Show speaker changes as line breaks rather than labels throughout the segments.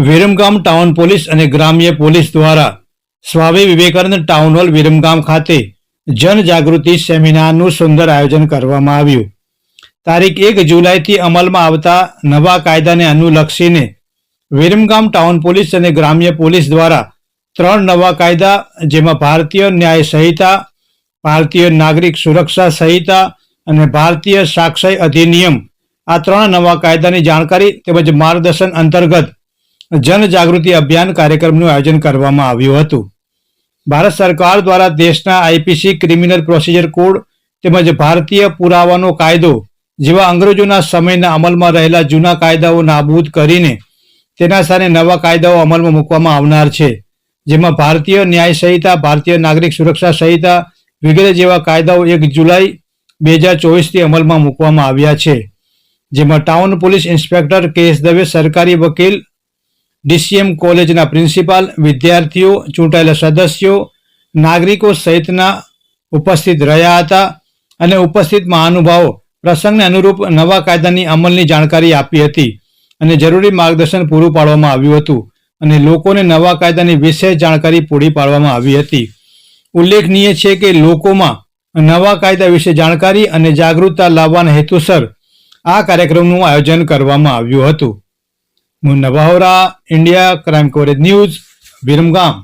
Viramgam town police અને ગ્રામ્ય police દ્વારા સ્વામી વિવેકાનંદ ટાઉન હોલ વિરમગામ ખાતે જનજાગૃતિ સેમિનારનું સુંદર આયોજન કરવામાં આવ્યું. તારીખ એક જુલાઈથી અમલમાં આવતા નવા કાયદાને અનુલક્ષીને વિરમગામ ટાઉન પોલીસ અને ગ્રામ્ય પોલીસ દ્વારા ત્રણ નવા કાયદા, જેમાં ભારતીય ન્યાય સંહિતા, ભારતીય નાગરિક સુરક્ષા સંહિતા અને ભારતીય સાક્ષય અધિનિયમ આ ત્રણ નવા કાયદાની જાણકારી તેમજ માર્ગદર્શન અંતર્ગત જનજાગૃતિ અભિયાન કાર્યક્રમનું આયોજન કરવામાં આવ્યું હતું. ભારત સરકાર દ્વારા દેશના આઈપીસી ક્રિમિનલ પ્રોસિજર કોડ તેમજ ભારતીય પુરાવાનો કાયદો જેવા અંગ્રેજોના સમયના અમલમાં રહેલા જૂના કાયદાઓ નાબૂદ કરીને તેના સામે નવા કાયદાઓ અમલમાં મૂકવામાં આવનાર છે. જેમાં ભારતીય ન્યાય સંહિતા, ભારતીય નાગરિક સુરક્ષા સંહિતા વગેરે જેવા કાયદાઓ એક જુલાઈ બે હજાર ચોવીસથી અમલમાં મૂકવામાં આવ્યા છે. જેમાં ટાઉન પોલીસ ઇન્સ્પેક્ટર કે દવે સરકારી વકીલ ડીસીએમ કોલેજના પ્રિન્સિપાલ, વિદ્યાર્થીઓ, ચૂંટાયેલા સદસ્યો, નાગરિકો સહિતના ઉપસ્થિત રહ્યા હતા અને ઉપસ્થિત મહાનુભાવો પ્રસંગને અનુરૂપ નવા કાયદાની અમલની જાણકારી આપી હતી અને જરૂરી માર્ગદર્શન પૂરું પાડવામાં આવ્યું હતું અને લોકોને નવા કાયદાની વિશેષ જાણકારી પૂરી પાડવામાં આવી હતી. ઉલ્લેખનીય છે કે લોકોમાં નવા કાયદા વિશે જાણકારી અને જાગૃતતા લાવવાના હેતુસર આ કાર્યક્રમનું આયોજન કરવામાં આવ્યું હતું. Munna Navahora India crime coverage news Viramgam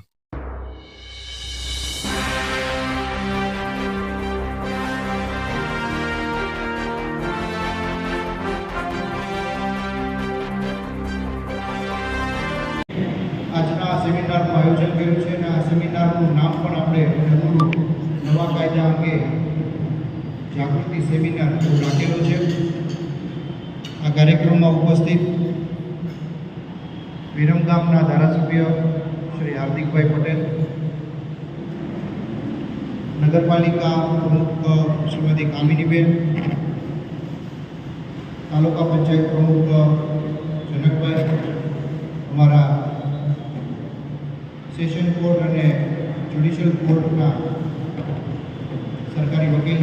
આજના સેમિનારનું આયોજન કર્યું છે અને આ સેમિનારનું નામ પણ આપણે અનુરૂપ નવા કાયદા જાગૃતિ સેમિનાર રાખેલો છે. આ કાર્યક્રમમાં ઉપસ્થિત વિરમગામના ધારાસભ્ય શ્રી હાર્દિકભાઈ પટેલ, નગરપાલિકા પ્રમુખ શ્રીમતી કામિનીબેન, તાલુકા પંચાયત પ્રમુખ જનકભાઈ, અમારા સેશન કોર્ટ અને જ્યુડિશિયલ કોર્ટના સરકારી વકીલ